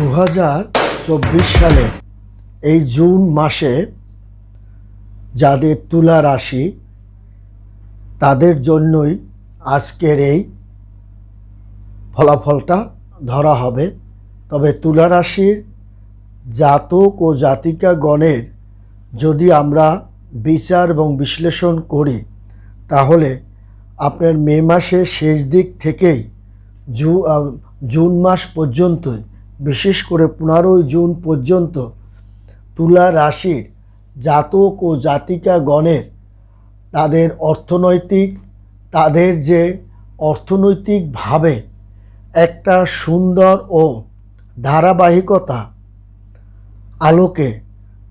দু হাজার চব্বিশ সালে, এই জুন মাসে যাদের তুলা রাশি, তাদের জন্যই আজকের এই ফলাফলটা ধরা হবে। তবে তুলা রাশির জাতক ও জাতিকা গণের যদি আমরা বিচার এবং বিশ্লেষণ করি, তাহলে আপনার মে মাসের শেষ দিক থেকেই জুন মাস পর্যন্তই বিশেষ করে পনেরোই জুন পর্যন্ত তুলা রাশির জাতক ও জাতিকা গণের তাদের অর্থনৈতিক, তাদের যে অর্থনৈতিকভাবে একটা সুন্দর ও ধারাবাহিকতা আলোকে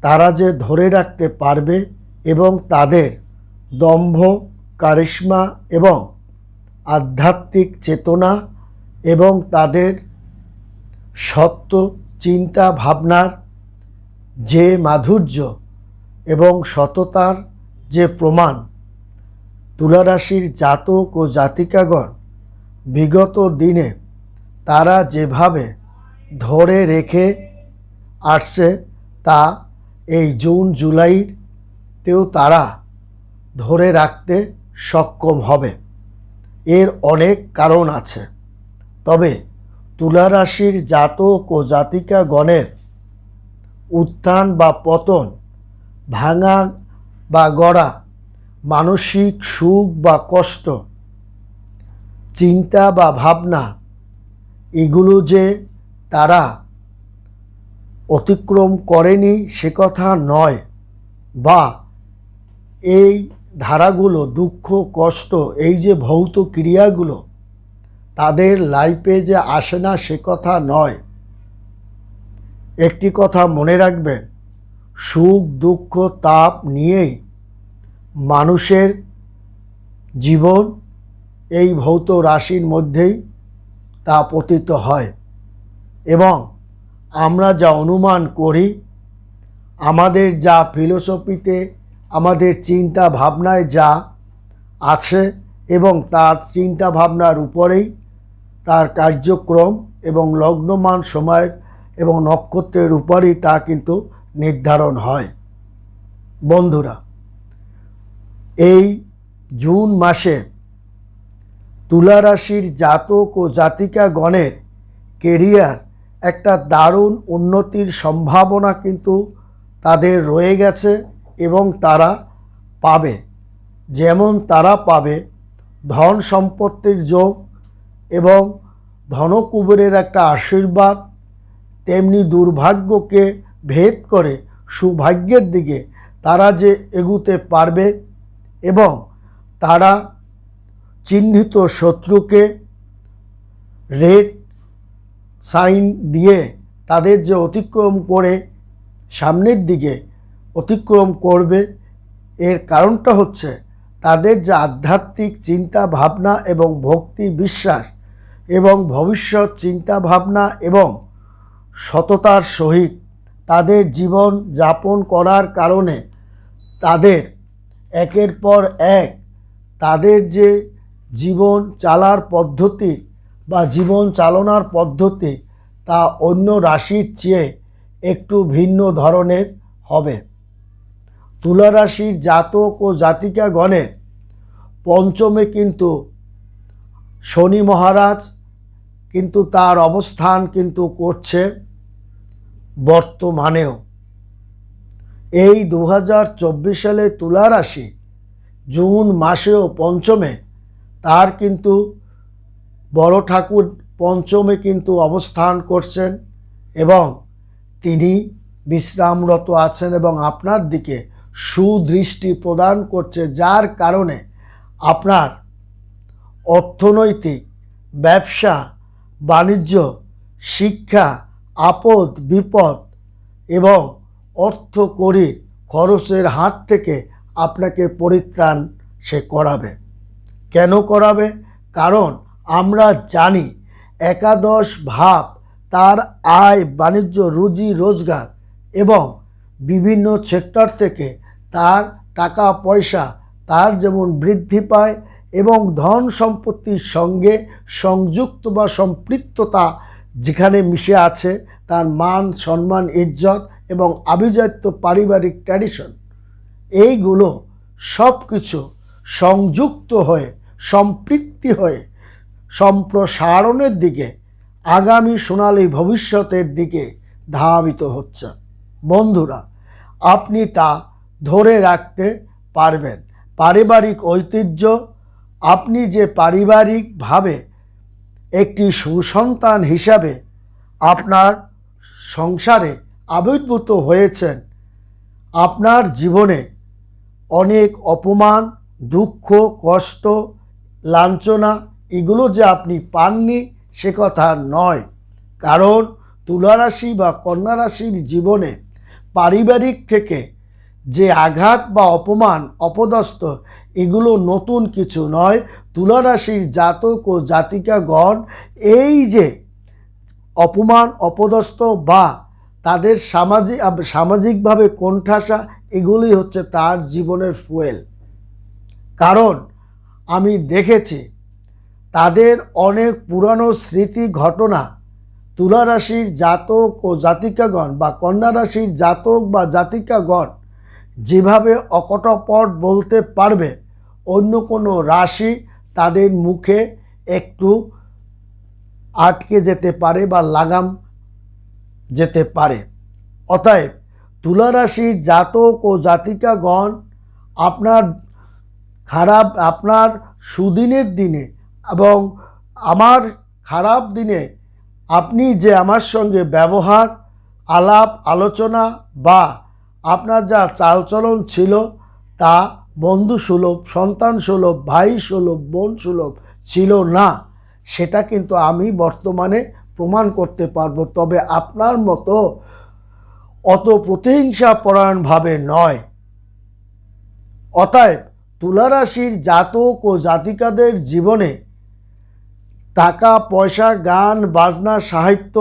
তারা যে ধরে রাখতে পারবে এবং তাদের দম্ভ, কারিশ্মা এবং আধ্যাত্মিক চেতনা এবং তাদের সত্য চিন্তা ভাবনার যে মাধুর্য এবং সততার যে প্রমাণ, তুলারাশির জাতক ও জাতিকাগণ বিগত দিনে তারা যেভাবে ধরে রেখে আসছে তা এই জুন জুলাইতেও তারা ধরে রাখতে সক্ষম হবে। এর অনেক কারণ আছে। তবে তুলা রাশির জাতক ও জাতিকা গণের উত্থান বা পতন, ভাঙা বা গড়া, মানসিক সুখ বা কষ্ট, চিন্তা বা ভাবনা, এগুলো যে তারা অতিক্রম করেনি সে কথা নয় বা এই ধারাগুলো দুঃখ, কষ্ট, এই যে ভৌত ক্রিয়াগুলো তাদের লাইফে যে আসে না সে কথা নয়। একটি কথা মনে রাখবেন, সুখ, দুঃখ, তাপ নিয়েই মানুষের জীবন এই ভৌত রাশির মধ্যেই তা পতিত হয় এবং আমরা যা অনুমান করি, আমাদের যা ফিলোসফিতে, আমাদের চিন্তা ভাবনায় যা আছে এবং তার চিন্তা ভাবনার উপরেই তার কার্যক্রম এবং লগ্নমান সময়ের এবং নক্ষত্রের উপরেই তা কিন্তু নির্ধারণ হয়। বন্ধুরা, এই জুন মাসে তুলা রাশির জাতক ও জাতিকা গণের কেরিয়ার একটা দারুণ উন্নতির সম্ভাবনা কিন্তু তাদের রয়ে গেছে এবং তারা পাবে। যেমন তারা পাবে ধন সম্পত্তির যোগ এবং ধনকুবেরের একটা আশীর্বাদ তেমনি দুর্ভাগ্যকে ভেদ করে সৌভাগ্যের দিকে তারা যে এগুতে পারবে এবং তারা চিহ্নিত শত্রুকে রেড সাইন দিয়ে তাদের যে অতিক্রম করে সামনের দিকে অতিক্রম করবে, এর কারণটা হচ্ছে তাদের যে আধ্যাত্মিক চিন্তা ভাবনা এবং ভক্তি বিশ্বাস এবং ভবিষ্যৎ চিন্তা ভাবনা এবং সততার সহিত তাদের জীবন যাপন করার কারণে তাদের একের পর এক তাদের যে জীবন চালার পদ্ধতি বা জীবন চালনার পদ্ধতি তা অন্য রাশির চেয়ে একটু ভিন্ন ধরনের হবে। তুলা রাশির জাতক ও জাতিকাগণের পঞ্চমে কিন্তু শনি মহারাজ কিন্তু তার অবস্থান কিন্তু করছে বর্তমানেও। এই দু হাজার চব্বিশ সালে তুলা রাশি জুন মাসেও পঞ্চমে, তার কিন্তু বড় ঠাকুর পঞ্চমে কিন্তু অবস্থান করছেন এবং তিনি বিশ্রামরত আছেন এবং আপনার দিকে সুদৃষ্টি প্রদান করছে, যার কারণে আপনার অর্থনৈতিক, ব্যবসা বাণিজ্য, শিক্ষা, আপদ, বিপদ এবং অর্থ খরচের হাত থেকে আপনাকে পরিত্রাণ সে করাবে। কেন করাবে? কারণ আমরা জানি একাদশ ভাব তার আয়, বাণিজ্য, রুজি, রোজগার এবং বিভিন্ন সেক্টর থেকে তার টাকা পয়সা তার যেমন বৃদ্ধি পায় এবং ধন সম্পত্তির সঙ্গে সংযুক্ত বা সম্পৃক্ততা যেখানে মিশে আছে, তার মান, সম্মান, ইজ্জত এবং আভিজাত্য পারিবারিক ট্র্যাডিশন এইগুলো সব কিছু সংযুক্ত হয়ে, সম্পৃক্তি হয়ে সম্প্রসারণের দিকে, আগামী সোনালী ভবিষ্যতের দিকে ধাবিত হচ্ছে। বন্ধুরা, আপনি তা ধরে রাখতে পারবেন। পারিবারিক ঐতিহ্য আপনি যে পারিবারিকভাবে একটি সুসন্তান হিসাবে আপনার সংসারে আবির্ভূত হয়েছেন, আপনার জীবনে অনেক অপমান, দুঃখ, কষ্ট, লাঞ্ছনা এগুলো যে আপনি পাননি সে কথা নয়। কারণ তুলারাশি বা কন্যা রাশির জীবনে পারিবারিক থেকে যে আঘাত বা অপমান, অপদস্থ এগুলো নতুন কিছু নয়। তুলারাশির জাতক ও জাতিকাগণ এই যে অপমান, অপদস্থ বা তাদের সামাজিক সামাজিকভাবে কোণঠাসা এগুলি হচ্ছে তার জীবনের ফুয়েল। কারণ আমি দেখেছি তাদের অনেক পুরানো স্মৃতি ঘটনা। তুলা রাশির জাতক ও জাতিকাগণ বা কন্যা রাশির জাতক বা জাতিকাগণ যেভাবে অকটপট বলতে পারবে, অন্য কোনো রাশি তাদের মুখে একটু আটকে যেতে পারে বা লাগাম যেতে পারে। অতএব তুলা রাশির জাতক ও জাতিকাগণ আপনার খারাপ, আপনার সুদিনের দিনে এবং আমার খারাপ দিনে আপনি যে আমার সঙ্গে ব্যবহার, আলাপ, আলোচনা বা আপনার যা চালচলন ছিল তা বন্ধু সুলভ, সন্তান সুলভ, ভাই সুলভ, বোন সুলভ ছিল না। সেটা কিন্তু আমি বর্তমানে প্রমাণ করতে পারব। তবে আপনার মতো অত প্রতিহিংসা পরায়ণভাবে নয়। অতএব তুলারাশির জাতক ও জাতিকাদের জীবনে টাকা, পয়সা, গান, বাজনা, সাহিত্য,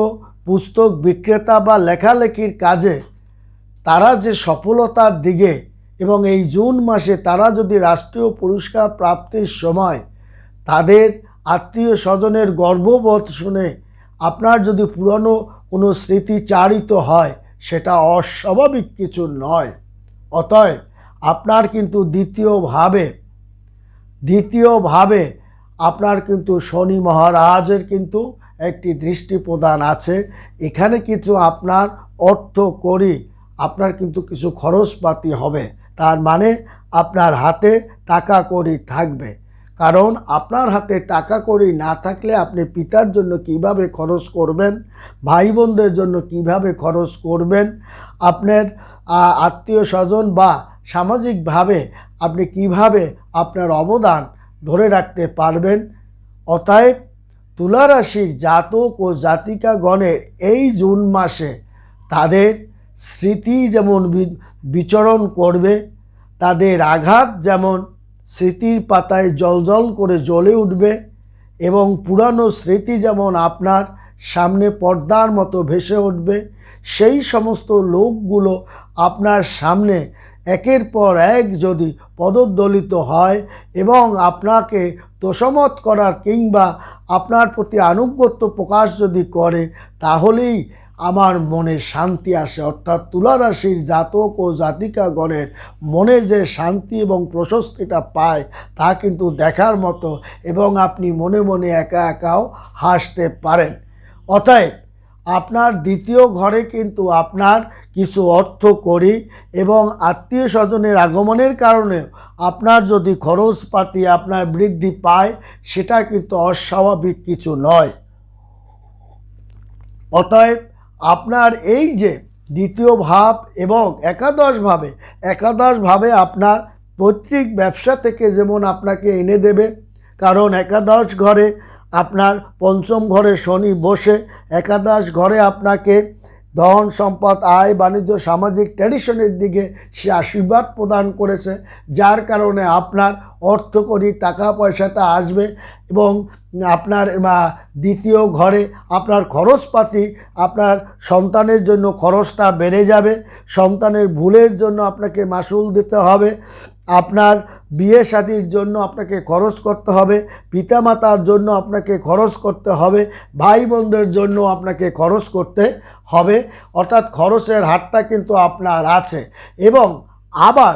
পুস্তক বিক্রেতা বা লেখালেখির কাজে তারা যে সফলতার দিকে এবং এই জুন মাসে তারা যদি রাষ্ট্রীয় পুরস্কার প্রাপ্তির সময় তাদের আত্মীয় স্বজনের গর্ববোধ শুনে আপনার যদি পুরনো কোনো স্মৃতি চারিত হয়, সেটা অস্বাভাবিক কিছু নয়। অতএব আপনার কিন্তু দ্বিতীয়ভাবে দ্বিতীয়ভাবে আপনার কিন্তু শনি মহারাজের কিন্তু একটি দৃষ্টি প্রদান আছে। এখানে কিছু আপনার অর্থ করি আপনার কিন্তু কিছু খরচপাতি হবে। তার মানে আপনার হাতে টাকা করি থাকবে। কারণ আপনার হাতে টাকা করি না থাকলে আপনি পিতার জন্য কীভাবে খরচ করবেন ভাই বোনদের জন্য কীভাবে খরচ করবেন, আপনার আত্মীয় স্বজন বা সামাজিকভাবে আপনি কীভাবে আপনার অবদান ধরে রাখতে পারবেন। অতএব তুলারাশির জাতক ও জাতিকাগণের এই জুন মাসে তাদের স্মৃতি যেমন বিচরণ করবে, তাদের আঘাত যেমন স্মৃতির পাতায় জলজল করে জ্বলে উঠবে এবং পুরানো স্মৃতি যেমন আপনার সামনে পর্দার মতো ভেসে উঠবে, সেই সমস্ত লোকগুলো আপনার সামনে একের পর এক যদি পদদলিত হয় এবং আপনাকে তোষমত করার কিংবা আপনার প্রতি আনুগত্য প্রকাশ যদি করে, তাহলেই আমার মনে শান্তি আসে। অর্থাৎ তুলা রাশির জাতক ও জাতিকাগণের মনে যে শান্তি এবং প্রশস্তিটা পায়, তা কিন্তু দেখার মতো এবং আপনি মনে মনে একা একাও হাসতে পারেন। অতএব, আপনার দ্বিতীয় ঘরে কিন্তু আপনার কিছু অর্থ করি এবং আত্মীয় স্বজনের আগমনের কারণে আপনার যদি খরচপাতি আপনার বৃদ্ধি পায়, সেটা কিন্তু অস্বাভাবিক কিছু নয়। অতএব আপনার এই যে দ্বিতীয় ভাব এবং একাদশভাবে একাদশভাবে আপনার পৈতৃক ব্যবসা থেকে যেমন আপনাকে এনে দেবে, কারণ একাদশ ঘরে আপনার পঞ্চম ঘরে শনি বসে, একাদশ ঘরে আপনাকে ধন সম্পদ, আয়, বাণিজ্য, সামাজিক ট্র্যাডিশনের দিকে সে আশীর্বাদ প্রদান করেছে, যার কারণে আপনার অর্থকরী টাকা পয়সাটা আসবে এবং আপনার দ্বিতীয় ঘরে আপনার খরচপাতি, আপনার সন্তানের জন্য খরচটা বেড়ে যাবে, সন্তানের ভুলের জন্য আপনাকে মাসুল দিতে হবে। আপনার বিয়ে শাদির জন্য আপনাকে খরচ করতে হবে, পিতামাতার জন্য আপনাকে খরচ করতে হবে ভাই বোনদের জন্য আপনাকে খরচ করতে হবে। অর্থাৎ খরচের হারটা কিন্তু আপনার আছে। এবং আবার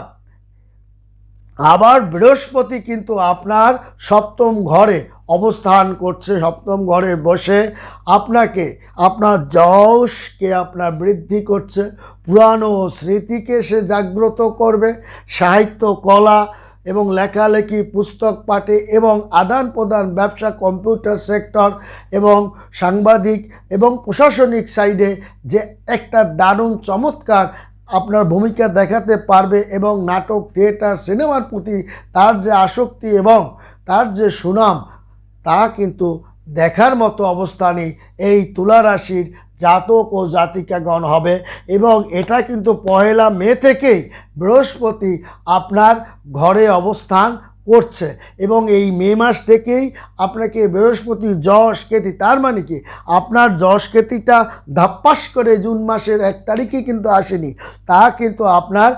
আবার বৃহস্পতি কিন্তু আপনার সপ্তম ঘরে অবস্থান করছে, সপ্তম ঘরে বসে আপনাকে, আপনার যশকে আপনার বৃদ্ধি করছে। পুরানো স্মৃতিকে সে জাগ্রত করবে, সাহিত্য, কলা এবং লেখালেখি, পুস্তক পাঠে এবং আদান প্রদান, ব্যবসা, কম্পিউটার সেক্টর এবং সাংবাদিক এবং প্রশাসনিক সাইডে যে একটা দারুণ চমৎকার আপনার ভূমিকা দেখাতে পারবে এবং নাটক থিয়েটার, সিনেমার প্রতি তার যে আসক্তি এবং তার যে সুনাম, তা কিন্তু দেখার মতো অবস্থানে এই তুলা রাশির জাতক ও জাতিকাগণ হবে এবং এটা কিন্তু পহেলা মে থেকেই বৃহস্পতি আপনার ঘরে অবস্থান করছে। এবং এই মে মাস থেকেই আপনাকে বৃহস্পতি যশ কেতি, তার মানে কি? আপনার যশ কেতিটা ধাপ্পাস করে জুন মাসের এক তারিখে কিন্তু আসেনি। তা কিন্তু আপনার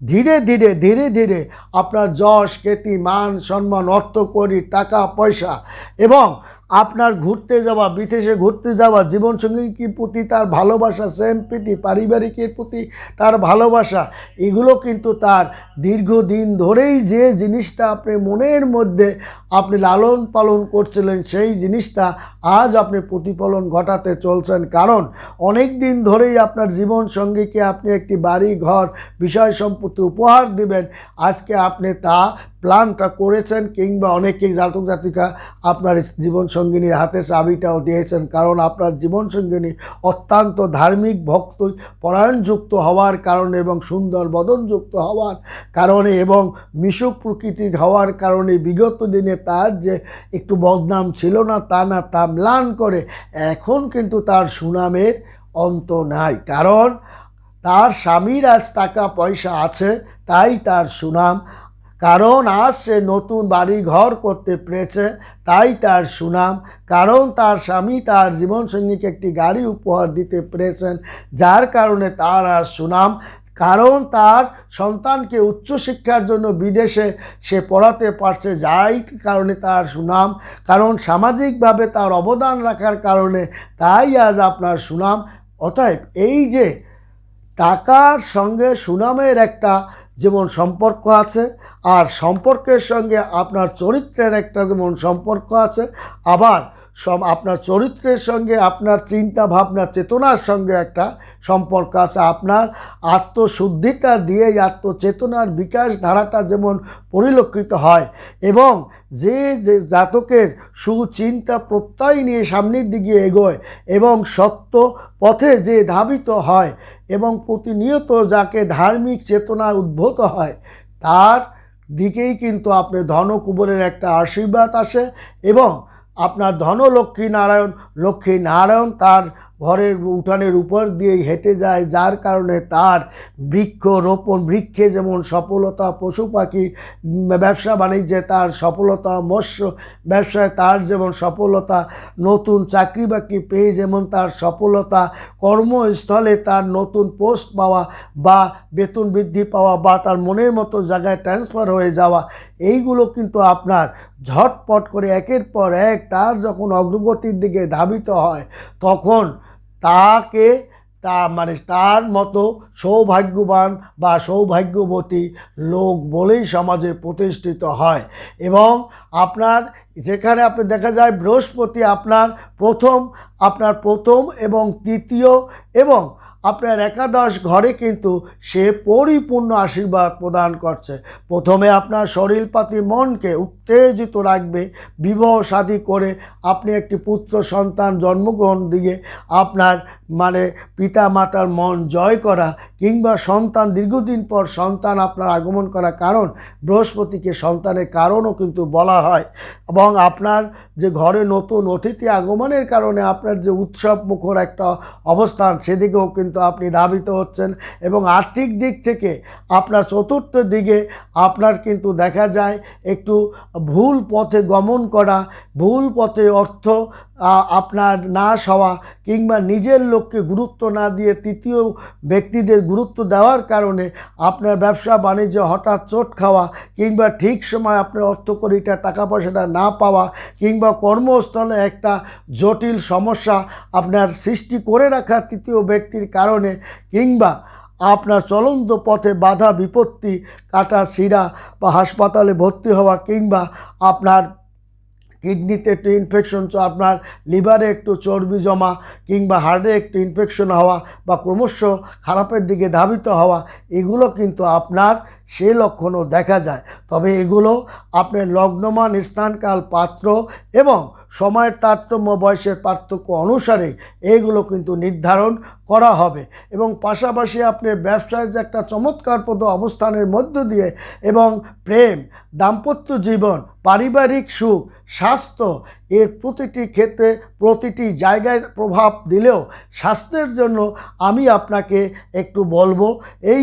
ধীরে ধীরে ধীরে ধীরে আপনার যশ খ্যাতি মান, সম্মান অর্থ করি টাকা, পয়সা এবং আপনার ঘুরতে যাওয়া, বিদেশে ঘুরতে যাওয়া জীবনসঙ্গীর প্রতি তার ভালোবাসা সেম প্রীতি, পারিবারিকের প্রতি তার ভালোবাসা, এগুলো কিন্তু তার দীর্ঘদিন ধরেই যে জিনিসটা আপনি মনের মধ্যে আপনি লালন পালন করছিলেন, সেই জিনিসটা আজ আপনি প্রতিফলন ঘটাতে চলছেন। কারণ অনেক দিন ধরেই আপনার জীবন সঙ্গীকে আপনি একটি বাড়ি, ঘর, বিষয় সম্পত্তি উপহার দিবেন। আজকে আপনি তা প্ল্যানটা করেছেন কিংবা অনেকে জাতক জাতিকা আপনার জীবন সঙ্গিনীর হাতে চাবিটাও দিয়েছেন। কারণ আপনার জীবন সঙ্গিনী অত্যন্ত ধার্মিক ভক্ত, পরায়ণযুক্ত হওয়ার কারণে এবং সুন্দর বদনযুক্ত হওয়ার কারণে এবং মিশুক প্রকৃতির হওয়ার কারণে বিগত দিনে তার যে একটু বদনাম ছিল না, তা না, তা ম্লান করে, এখন কিন্তু তার সুনামের অন্ত নাই। কারণ তার স্বামীর আজ টাকা পয়সা আছে, তাই তার সুনাম। কারণ আজ সে নতুন বাড়ি ঘর করতে পেরেছে, তাই তার সুনাম। কারণ তার স্বামী তার জীবনসঙ্গীকে একটি গাড়ি উপহার দিতে পেরেছেন, যার কারণে তার আর সুনাম কারণ তার সন্তানকে উচ্চশিক্ষার জন্য বিদেশে সে পড়াতে পারছে যাই কারণে তার সুনাম, কারণ সামাজিকভাবে তার অবদান রাখার কারণে তাই আজ আপনার সুনাম। অতএব এই যে টাকার সঙ্গে সুনামের একটা যেমন সম্পর্ক আছে, আর সম্পর্কের সঙ্গে আপনার চরিত্রের একটা যেমন সম্পর্ক আছে, আবার সব আপনার চরিত্রের সঙ্গে, আপনার চিন্তা ভাবনা, চেতনার সঙ্গে একটা সম্পর্ক আছে। আপনার আত্মশুদ্ধিটা দিয়েই, আত্মচেতনার বিকাশ ধারাটা যেমন পরিলক্ষিত হয় এবং যে যে জাতকের সুচিন্তা প্রত্যয় নিয়ে সামনের দিকে এগোয় এবং সত্য পথে যে ধাবিত হয় এবং প্রতিনিয়ত যাকে ধার্মিক চেতনা উদ্ভূত হয়, তার দিকেই কিন্তু আপনি ধনকুবরের একটা আশীর্বাদ আসে এবং আপনার ধনলক্ষ্মী নারায়ণ লক্ষ্মী নারায়ণ তার ঘরের উঠানের উপর দিয়ে হেঁটে যায়, যার কারণে তার বৃক্ষ রোপণ, বৃক্ষে যেমন সফলতা, পশু পাখি ব্যবসা বাণিজ্যে তার সফলতা, মৎস্য ব্যবসায় তার যেমন সফলতা, নতুন চাকরি বাকরি পেয়ে যেমন তার সফলতা, কর্মস্থলে তার নতুন পোস্ট পাওয়া বা বেতন বৃদ্ধি পাওয়া বা তার মনের মতো জায়গায় ট্রান্সফার হয়ে যাওয়া, এইগুলো কিন্তু আপনার ঝটপট করে একের পর এক তার যখন অগ্রগতির দিকে ধাবিত হয়, তখন তাকে তা মানে তার মতো সৌভাগ্যবান বা সৌভাগ্যবতী লোক বলেই সমাজে প্রতিষ্ঠিত হয়। এবং আপনার যেখানে আপনি দেখা যায় বৃহস্পতি আপনার প্রথম আপনার প্রথম এবং তৃতীয় এবং আপনার একাদশ ঘরে কিন্তু সে পরিপূর্ণ আশীর্বাদ প্রদান করছে। প্রথমে আপনার শরীরপাতি মনকে উত্তেজিত রাখবে, বিবাহ শাদী করে আপনি একটি পুত্র সন্তান জন্মগ্রহণ দিয়ে আপনার মানে পিতা মাতার মন জয় করা কিংবা সন্তান দীর্ঘদিন পর সন্তান আপনার আগমন করা কারণ বৃহস্পতিকে সন্তানের কারণও কিন্তু বলা হয়। এবং আপনার যে ঘরে নতুন অতিথি আগমনের কারণে আপনার যে উৎসব মুখর একটা অবস্থান সেদিকেও কিন্তু আপনি ধাবিত হচ্ছেন এবং আর্থিক দিক থেকে আপনার চতুর্থ দিকে আপনার কিন্তু দেখা যায় একটু ভুল পথে গমন করা, ভুল পথে অর্থ আপনার নাশ হওয়া কিংবা নিজের লোককে গুরুত্ব না দিয়ে তৃতীয় ব্যক্তিদের গুরুত্ব দেওয়ার কারণে আপনার ব্যবসা বাণিজ্য হঠাৎ চোট খাওয়া কিংবা ঠিক সময় আপনার অর্থকরিটা টাকা পয়সাটা না পাওয়া কিংবা কর্মস্থলে একটা জটিল সমস্যা আপনার সৃষ্টি করে রাখা তৃতীয় ব্যক্তির কারণে কিংবা আপনার চলন্ত পথে বাধা বিপত্তি, কাটা শিরা বা হাসপাতালে ভর্তি হওয়া কিংবা আপনার কিডনিতে একটু ইনফেকশন আপনার লিভারে একটু চর্বি জমা কিংবা হার্টে একটু ইনফেকশন হওয়া বা ক্রমশ খারাপের দিকে ধাবিত হওয়া, এগুলো কিন্তু আপনার সে লক্ষণও দেখা যায়। তবে এগুলো আপনার লগ্নমান স্থানকাল পাত্র এবং সময়ের তারতম্য বয়সের পার্থক্য অনুসারে এইগুলো কিন্তু নির্ধারণ করা হবে। এবং পাশাপাশি আপনি ব্যবসায় যে একটা চমৎকারপদ অবস্থানের মধ্য দিয়ে এবং প্রেম, দাম্পত্য জীবন, পারিবারিক সুখ, স্বাস্থ্য এর প্রতিটি ক্ষেত্রে প্রতিটি জায়গায় প্রভাব দিলেও স্বাস্থ্যের জন্য আমি আপনাকে একটু বলব, এই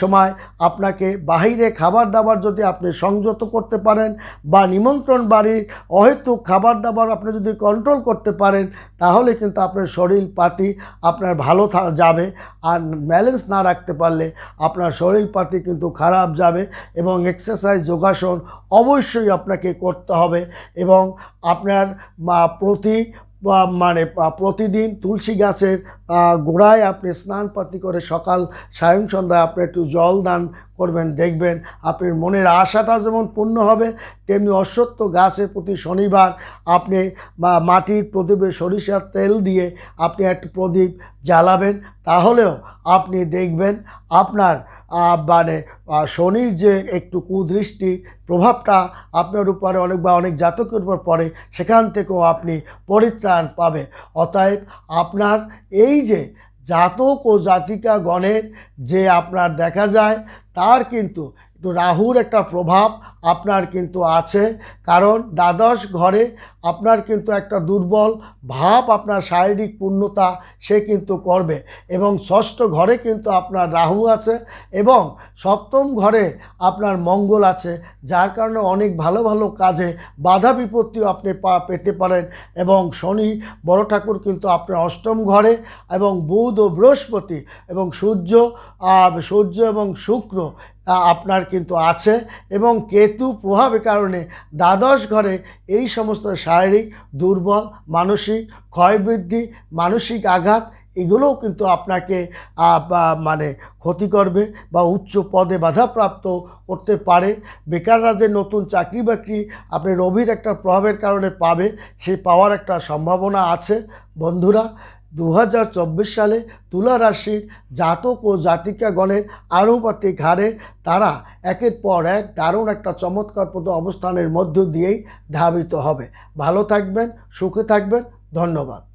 সময় আপনাকে বাহিরে খাবার দাবার যদি আপনি সংযত করতে পারেন বা নিমন্ত্রণ বাড়ির অহেতুক খাবার দাবার আপনি যদি কন্ট্রোল করতে পারেন, তাহলে কিন্তু আপনার শরীর পাতি আপনার ভালো থা- যাবে। আর ব্যালেন্স না রাখতে পারলে আপনার শরীর পাতি কিন্তু খারাপ যাবে এবং এক্সারসাইজ যোগাসন অবশ্যই আপনাকে করতে হবে এবং আপনার প্রতি মানে প্রতিদিন তুলসী গাছের গোড়ায় আপনি স্নান পাতি করে সকাল, সায়ং সন্ধ্যায় আপনি একটু জল দান করবেন, দেখবেন আপনার মনের আশাটা যেমন পূর্ণ হবে, তেমনি অশ্বত্থ গাছের প্রতি শনিবার আপনি বা মাটির প্রদীপে সরিষার তেল দিয়ে আপনি একটি প্রদীপ জ্বালাবেন। তাহলেও আপনি দেখবেন আপনার মানে শনির যে একটু কুদৃষ্টি প্রভাবটা আপনার উপরে অনেক বা অনেক জাতকের উপর পড়ে, সেখান থেকেও আপনি পরিত্রাণ পাবে। অতএব আপনার এই যে জাতক ও জাতিকা গণের যে আপনার দেখা যায় তার কিন্তু একটু রাহুর একটা প্রভাব আপনার কিন্তু আছে। কারণ দ্বাদশ ঘরে আপনার কিন্তু একটা দুর্বল ভাব, আপনার শারীরিক পূর্ণতা সে কিন্তু করবে এবং ষষ্ঠ ঘরে কিন্তু আপনার রাহু আছে এবং সপ্তম ঘরে আপনার মঙ্গল আছে, যার কারণে অনেক ভালো ভালো কাজে বাধা বিপত্তিও আপনি পা পেতে পারেন এবং শনি বড় ঠাকুর কিন্তু আপনার অষ্টম ঘরে এবং বুধ ও বৃহস্পতি এবং সূর্য সূর্য এবং শুক্র আপনার কিন্তু আছে। এবং কেতু প্রভাবের কারণে দ্বাদশ ঘরে এই সমস্ত শারীরিক, দুর্বল, মানসিক, ক্ষয়বৃদ্ধি, মানসিক আঘাত, এগুলোও কিন্তু আপনাকে মানে ক্ষতি করবে বা উচ্চ পদে বাধাপ্রাপ্ত করতে পারে। বেকাররা যে নতুন চাকরি বাকরি আপনি রবির একটা প্রভাবের কারণে পাবে সেই পাওয়ার একটা সম্ভাবনা আছে। বন্ধুরা দু হাজার চব্বিশ সালে তুলা রাশির জাতক ও জাতিকাগণের আনুপাতিক হারে তারা একের পর এক দারুণ একটা চমৎকারপ্রদ অবস্থানের মধ্য দিয়েই ধাবিত হবে। ভালো থাকবেন, সুখে থাকবেন, ধন্যবাদ।